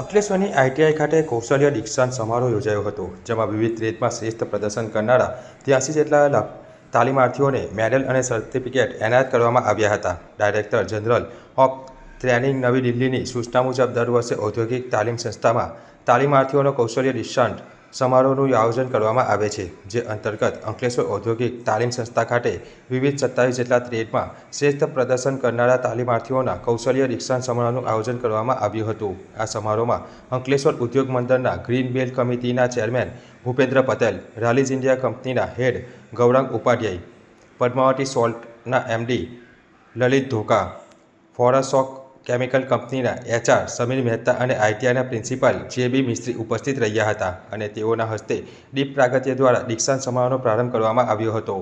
અંકલેશ્વરની ITI ખાતે કૌશલ્ય દીક્ષાંત સમારોહ યોજાયો હતો, જેમાં વિવિધ રેતમાં શ્રેષ્ઠ પ્રદર્શન કરનારા ત્યાસી જેટલા તાલીમાર્થીઓને મેડલ અને સર્ટિફિકેટ એનાયત કરવામાં આવ્યા હતા. ડાયરેક્ટર જનરલ ઓફ ટ્રેનિંગ નવી દિલ્હીની સૂચના મુજબ દર વર્ષે ઔદ્યોગિક તાલીમ સંસ્થામાં તાલીમાર્થીઓનો કૌશલ્ય દીક્ષાંત સમારોહનું આયોજન કરવામાં આવે છે, જે અંતર્ગત અંકલેશ્વર ઔદ્યોગિક તાલીમ સંસ્થા ખાતે વિવિધ સત્તાવીસ જેટલા ટ્રેડમાં શ્રેષ્ઠ પ્રદર્શન કરનારા તાલીમાર્થીઓના કૌશલ્ય દીક્ષાંત સમારોહનું આયોજન કરવામાં આવ્યું હતું. આ સમારોહમાં અંકલેશ્વર ઉદ્યોગ મંડળના ગ્રીન બેલ્ટ કમિટીના ચેરમેન ભૂપેન્દ્ર પટેલ, રાલીઝ ઇન્ડિયા કંપનીના હેડ ગૌરાંગ ઉપાધ્યાય, પદ્માવતી સોલ્ટના એમડી લલિત ધોકા ફોરાસોક કેમિકલ કંપનીના એચઆર સમીર મહેતા અને આઈટીઆઈના પ્રિન્સિપાલ જે બી મિસ્ત્રી ઉપસ્થિત રહ્યા હતા અને તેઓના હસ્તે દીપ પ્રાગત્ય દ્વારા દીક્ષાંત સમારોહનો પ્રારંભ કરવામાં આવ્યો હતો.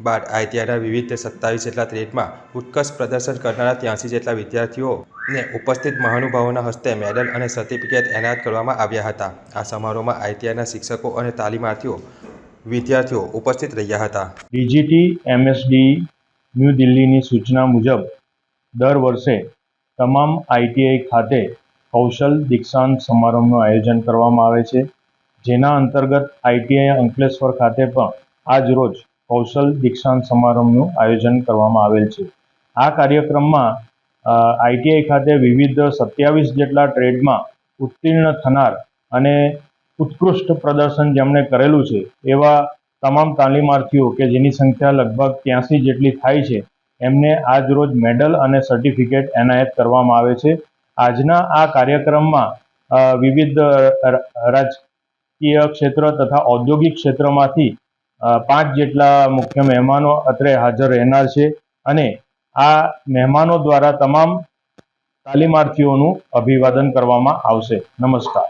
બાદ આઈટીઆઈના વિવિધ સત્તાવીસ જેટલા ટ્રેડમાં ઉત્કર્ષ પ્રદર્શન કરનારા ત્યાંસી જેટલા વિદ્યાર્થીઓને ઉપસ્થિત મહાનુભાવોના હસ્તે મેડલ અને સર્ટિફિકેટ એનાયત કરવામાં આવ્યા હતા. આ સમારોહમાં આઈટીઆઈના શિક્ષકો અને તાલીમાર્થીઓ, વિદ્યાર્થીઓ ઉપસ્થિત રહ્યા હતા. ડીજીટી, એમએસડી, ન્યૂ દિલ્હીની સૂચના મુજબ દર વર્ષે તમામ આઈટીઆઈ ખાતે કૌશલ દીક્ષાંત સમારંભનું આયોજન કરવામાં આવે છે. જેના અંતર્ગત આઈટીઆઈ અંકલેશ્વર ખાતે પણ આજ રોજ કૌશલ દીક્ષાંત સમારંભનું આયોજન કરવામાં આવેલ છે. આ કાર્યક્રમમાં આઈટીઆઈ ખાતે વિવિધ સત્યાવીસ જેટલા ટ્રેડમાં ઉત્તીર્ણ થનાર અને ઉત્કૃષ્ટ પ્રદર્શન જેમણે કરેલું છે, એવા તમામ તાલીમાર્થીઓ કે જેની સંખ્યા લગભગ ત્યાંસી જેટલી થાય છે એમને આજ રોજ મેડલ અને સર્ટિફિકેટ એનાયત કરવામાં આવે છે. આજના આ કાર્યક્રમમાં વિવિધ રાજકીય ક્ષેત્ર તથા ઔદ્યોગિક ક્ષેત્રમાંથી પાંચ જેટલા મુખ્ય મહેમાનો અત્રે હાજર રહેનાર છે અને આ મહેમાનો દ્વારા તમામ તાલીમાર્થીઓનું અભિવાદન કરવામાં આવશે. નમસ્કાર.